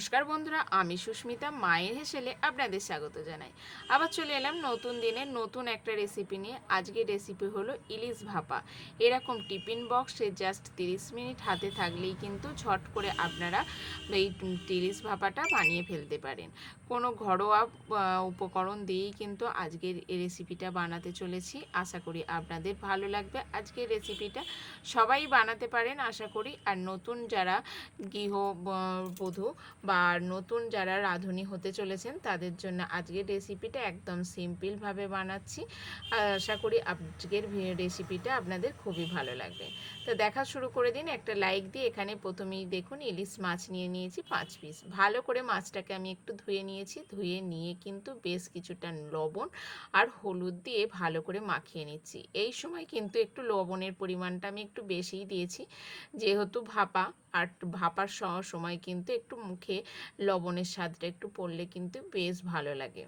নমস্কার বন্ধুরা, আমি সুস্মিতা, মায়ের হেসেলে আপনাদের স্বাগত জানাই। আবার চলে এলাম নতুন দিনের নতুন একটা রেসিপি নিয়ে। আজকের রেসিপি হলো ইলিশ ভাপা। এরকম টিফিন বক্সে জাস্ট তিরিশ মিনিট হাতে থাকলেই কিন্তু ঝট করে আপনারা এই ইলিশ ভাপাটা বানিয়ে ফেলতে পারেন। কোনো ঘরোয়া উপকরণ দিয়েই কিন্তু আজকের এই রেসিপিটা বানাতে চলেছি। আশা করি আপনাদের ভালো লাগবে আজকের রেসিপিটা সবাই বানাতে পারেন, আশা করি। আর নতুন যারা গৃহ বধূ বা নতুন যারা রাঁধুনি হতে চলেছেন, তাদের জন্য আজকের রেসিপিটা একদম সিম্পলভাবে বানাচ্ছি। আশা করি আজকের রেসিপিটা আপনাদের খুবই ভালো লাগবে। তো দেখা শুরু করে দিন, একটা লাইক দিয়ে এখানে প্রথমেই দেখুন ইলিশ মাছ নিয়ে নিয়েছি পাঁচ পিস ভালো করে মাছটাকে আমি একটু ধুয়ে নিয়েছি, ধুয়ে নিয়ে কিন্তু বেশ কিছুটা লবণ আর হলুদ দিয়ে ভালো করে মাখিয়ে নিচ্ছি। এই সময় কিন্তু একটু লবণের পরিমাণটা আমি একটু বেশিই দিয়েছি, যেহেতু ভাপা। আর ভাপার সময় কিন্তু একটু মুখে লবণের স্বাদটা একটু পড়লে কিন্তু বেশ ভালো লাগে।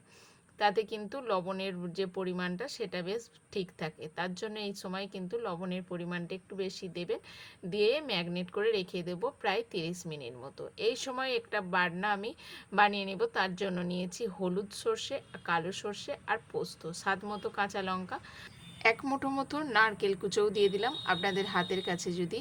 তাতে কিন্তু লবণের যে পরিমাণটা সেটা বেশ ঠিক থাকে। তার জন্য এই সময় কিন্তু লবণের পরিমাণটা একটু বেশি দেবেন। দিয়ে ম্যাগনেট করে রেখে দেবো প্রায় তিরিশ মিনিট মতো। এই সময় একটা বাটনা আমি বানিয়ে নেব। তার জন্য নিয়েছি হলুদ সর্ষে, কালো সর্ষে আর পোস্ত। স্বাদ মতো কাঁচা লঙ্কা। এক মুঠো মতো নারকেল কুচোও দিয়ে দিলাম। আপনাদের হাতের কাছে যদি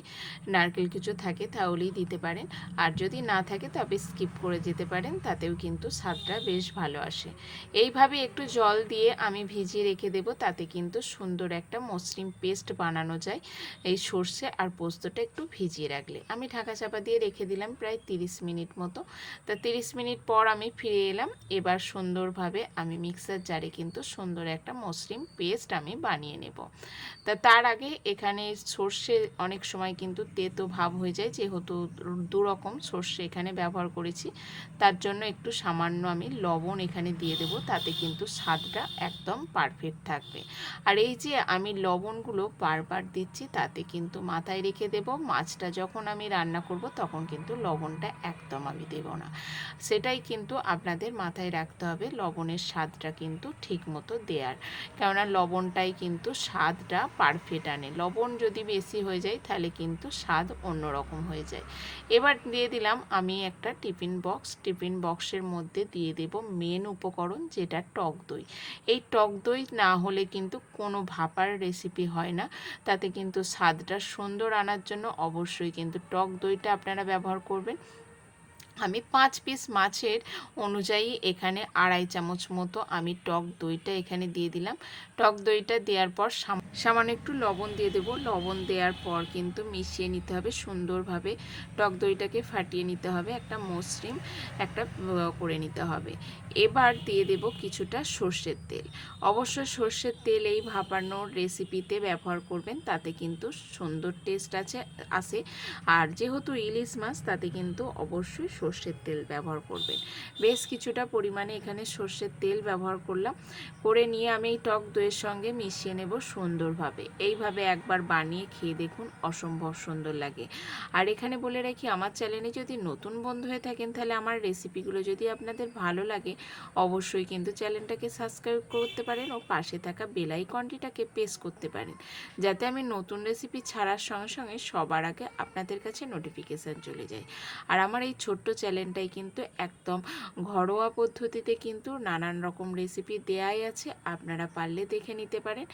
নারকেল কুচো থাকে তাহলেই দিতে পারেন। আর যদি না থাকে তবে স্কিপ করে যেতে পারেন, তাতেও কিন্তু স্বাদটা বেশ ভালো আসে। এইভাবে একটু জল দিয়ে আমি ভিজিয়ে রেখে দেব, তাতে কিন্তু সুন্দর একটা মসৃণ পেস্ট বানানো যায় এই সর্ষে আর পোস্তটা একটু ভিজিয়ে রাখলে। আমি ঢাকা চাপা দিয়ে রেখে দিলাম প্রায় তিরিশ মিনিট মতো। তা তিরিশ মিনিট পর আমি ফিরে এলাম। এবার সুন্দরভাবে আমি মিক্সার জারে কিন্তু সুন্দর একটা মসৃণ পেস্ট আমি বানিয়ে নেব। তা তার আগে এখানে সর্ষে অনেক সময় কিন্তু তেতো ভাব হয়ে যায়, যেহেতু দু রকম সর্ষে এখানে ব্যবহার করেছি। তার জন্য একটু সামান্য আমি লবণ এখানে দিয়ে দেব, তাতে কিন্তু স্বাদটা একদম পারফেক্ট থাকবে। আর এই যে আমি লবণগুলো বারবার দিচ্ছি, তাতে কিন্তু মাথায় রেখে দেব। মাছটা যখন আমি রান্না করব, তখন কিন্তু লবণটা একদম আমি দেব না। সেটাই কিন্তু আপনাদের মাথায় রাখতে হবে, লবণের স্বাদটা কিন্তু ঠিক মতো দেওয়ার কেননা লবণটাই কিন্তু স্বাদটা পারফেক্ট আনে। লবণ যদি বেশি হয়ে যায়, তাহলে কিন্তু স্বাদ অন্যরকম হয়ে যায়। এবার দিয়ে দিলাম আমি একটা টিফিন বক্স। টিফিন বক্সের মধ্যে দিয়ে দেব মেন উপকরণ যেটা টক দই। এই টক দই না হলে কিন্তু কোনো ভাপার রেসিপি হয় না। তাতে কিন্তু স্বাদটা সুন্দর আনার জন্য অবশ্যই কিন্তু টক দইটা আপনারা ব্যবহার করবেন। আমি পাঁচ পিস মাছের অনুযায়ী এখানে আড়াই চামচ মতো আমি টক দইটা এখানে দিয়ে দিলাম। টক দইটা দেওয়ার পর সাম- সামান্য একটু লবণ দিয়ে দেবো। লবণ দেওয়ার পর কিন্তু মিশিয়ে নিতে হবে, সুন্দরভাবে টক দইটাকে ফাটিয়ে নিতে হবে, একটা মসৃণ একটা করে নিতে হবে। এবার দিয়ে দেব কিছুটা সর্ষের তেল। অবশ্য সর্ষের তেল এই ভাপানোর রেসিপিতে ব্যবহার করবেন, তাতে কিন্তু সুন্দর টেস্ট আছে, আসে। আর যেহেতু ইলিশ মাছ, তাতে কিন্তু অবশ্যই সর্ষের তেল ব্যবহার করবেন। বেশ কিছুটা পরিমাণে এখানে সর্ষের তেল ব্যবহার করলাম। করে নিয়ে আমি এই টক দইয়ের সঙ্গে মিশিয়ে নেব সুন্দরভাবে। এইভাবে একবার বানিয়ে খেয়ে দেখুন অসম্ভব সুন্দর লাগে। আর এখানে বলে রাখি, আমার চ্যানেলে যদি নতুন বন্ধু হয়ে থাকেন, তাহলে আমার রেসিপিগুলো যদি আপনাদের ভালো লাগে, অবশ্যই কিন্তু চ্যানেলটাকে সাবস্ক্রাইব করতে পারেন ও পাশে থাকা বেল আইকনটিটাকে প্রেস করতে পারেন। যাতে আমি নতুন রেসিপি ছাড়ার সঙ্গে সঙ্গে সবার আগে আপনাদের কাছে নোটিফিকেশান চলে যায়। আর আমার এই ছোট্ট চ্যানেলটাই কিন্তু একদম ঘরোয়া পদ্ধতিতে কিন্তু নানান রকম রেসিপি দেয়াই আছে। আপনারা পারলে দেখে নিতে পারেন।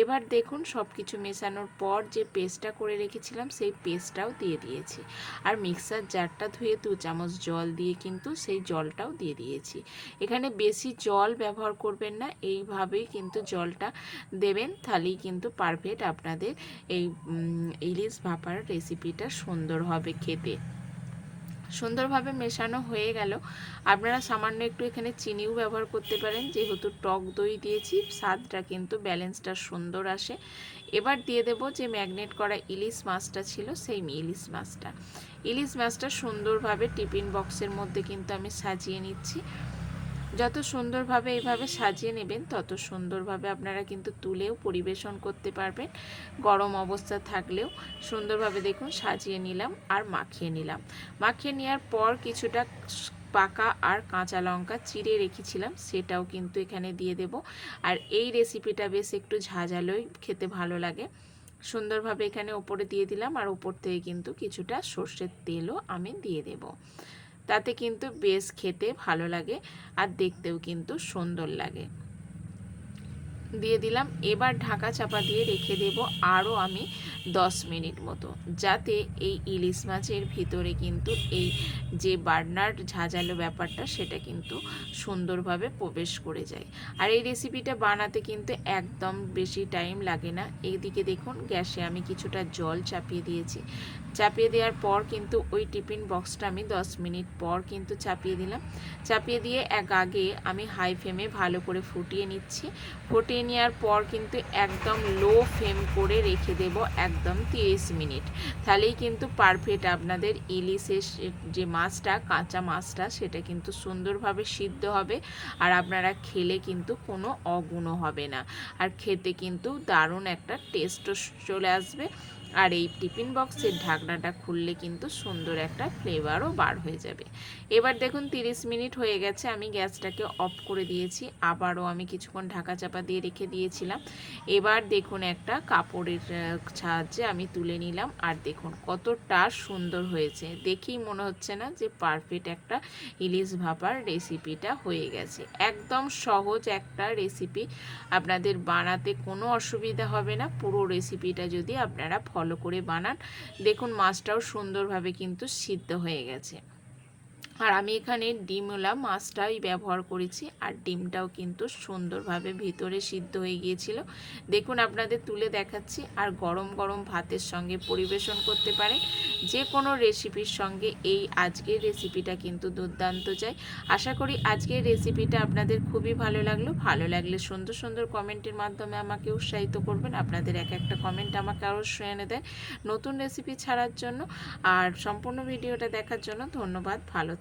এবার দেখুন সব কিছু মেশানোর পর যে পেস্টটা করে রেখেছিলাম, সেই পেস্টটাও দিয়ে দিয়েছি। আর মিক্সার জারটা ধুয়ে দু চামচ জল দিয়ে কিন্তু সেই জলটাও দিয়ে দিয়েছি। এখানে বেশি জল ব্যবহার করবেন না, এইভাবেই কিন্তু জলটা দেবেন, তাহলেই কিন্তু পারফেক্ট আপনাদের এই ইলিশ ভাপার রেসিপিটা সুন্দর হবে খেতে। সুন্দরভাবে মেশানো হয়ে গেল। আপনারা সামান্য একটু এখানে চিনিও ব্যবহার করতে পারেন। যেহেতু টক দই দিয়েছি, স্বাদটা কিন্তু ব্যালেন্সটা সুন্দর আসে। এবার দিয়ে দেব যে ম্যাগনেট করা ইলিশ মাছটা ছিল সেই ইলিশ মাছটা। ইলিশ মাছটা সুন্দরভাবে টিফিন বক্সের মধ্যে কিন্তু আমি সাজিয়ে নিচ্ছি। যত সুন্দরভাবে এইভাবে সাজিয়ে নেবেন, তত সুন্দরভাবে আপনারা কিন্তু তুলেও পরিবেশন করতে পারবেন। গরম অবস্থা থাকলেও সুন্দরভাবে দেখুন সাজিয়ে নিলাম আর মাখিয়ে নিলাম। মাখিয়ে নেওয়ার পর কিছুটা পাকা আর কাঁচা লঙ্কা চিড়ে রেখেছিলাম, সেটাও কিন্তু এখানে দিয়ে দেব। আর এই রেসিপিটা বেশ একটু ঝাঁঝালোই খেতে ভালো লাগে। সুন্দরভাবে এখানে ওপরে দিয়ে দিলাম আর ওপর থেকে কিন্তু কিছুটা সর্ষের তেলও আমি দিয়ে দেব। তাতে কিন্তু বেশ খেতে ভালো লাগে আর দেখতেও কিন্তু সুন্দর লাগে। দিয়ে দিলাম। এবার ঢাকা চাপা দিয়ে রেখে দেব। আরও আমি দশ মিনিট মতো, যাতে এই ইলিশ মাছের ভিতরে কিন্তু এই যে বার্নার ঝাঁঝালো ব্যাপারটা, সেটা কিন্তু সুন্দরভাবে প্রবেশ করে যায়। আর এই রেসিপিটা বানাতে কিন্তু একদম বেশি টাইম লাগে না। এইদিকে দেখুন, গ্যাসে আমি কিছুটা জল চাপিয়ে দিয়েছি। চাপিয়ে দেওয়ার পর কিন্তু ওই টিফিন বক্সটা আমি দশ মিনিট পর কিন্তু চাপিয়ে দিলাম। চাপিয়ে দিয়ে এক আগে আমি হাই ফ্লেমে ভালো করে ফুটিয়ে নিচ্ছি। ফুটিয়ে নেওয়ার পর কিন্তু একদম লো ফ্লেম করে রেখে দেব একদম তিরিশ মিনিট। তাহলেই কিন্তু পারফেক্ট আপনাদের ইলিশের যে মাছটা, কাঁচা মাছটা, সেটা কিন্তু সুন্দরভাবে সিদ্ধ হবে আর আপনারা খেলে কিন্তু কোনো অগুণও হবে না। আর খেতে কিন্তু দারুণ একটা টেস্টও চলে আসবে। আর এই টিফিন বক্সের ঢাকনাটা খুললে কিন্তু সুন্দর একটা ফ্লেভারও বার হয়ে যাবে। এবার দেখুন 30 মিনিট হয়ে গেছে, আমি গ্যাসটাকে অফ করে দিয়েছি, আবারও আমি কিছুক্ষণ ঢাকা চাপা দিয়ে রেখে দিয়েছিলাম। এবার দেখুন একটা কাপড়ের সাহায্যে আমি তুলে নিলাম, আর দেখুন কতটা সুন্দর হয়েছে। দেখেই মনে হচ্ছে না যে পারফেক্ট একটা ইলিশ ভাপার রেসিপিটা হয়ে গেছে। একদম সহজ একটা রেসিপি, আপনাদের বানাতে কোনো অসুবিধা হবে না, পুরো রেসিপিটা যদি আপনারা ফলো করে বানান। দেখুন মাছটাও সুন্দরভাবে কিন্তু সিদ্ধ হয়ে গেছে। আর আমি এখানে ডিমওয়ালা মাছটাই ব্যবহার করেছি, আর ডিমটাও কিন্তু সুন্দরভাবে ভিতরে সিদ্ধ হয়ে গিয়েছিল। দেখুন, আপনাদের তুলে দেখাচ্ছি, আর গরম গরম ভাতের সঙ্গে পরিবেশন করতে পারেন। যে কোনো রেসিপির সঙ্গে এই আজকের রেসিপিটা কিন্তু দুর্দান্ত যায়। আশা করি আজকের রেসিপিটা আপনাদের খুবই ভালো লাগল। ভালো লাগলে সুন্দর সুন্দর কমেন্টের মাধ্যমে আমাকে উৎসাহিত করবেন। আপনাদের এক একটা কমেন্ট আমাকে আরও এনে দেয় নতুন রেসিপি ছাড়ার জন্য। আর সম্পূর্ণ ভিডিওটা দেখার জন্য ধন্যবাদ। ভালো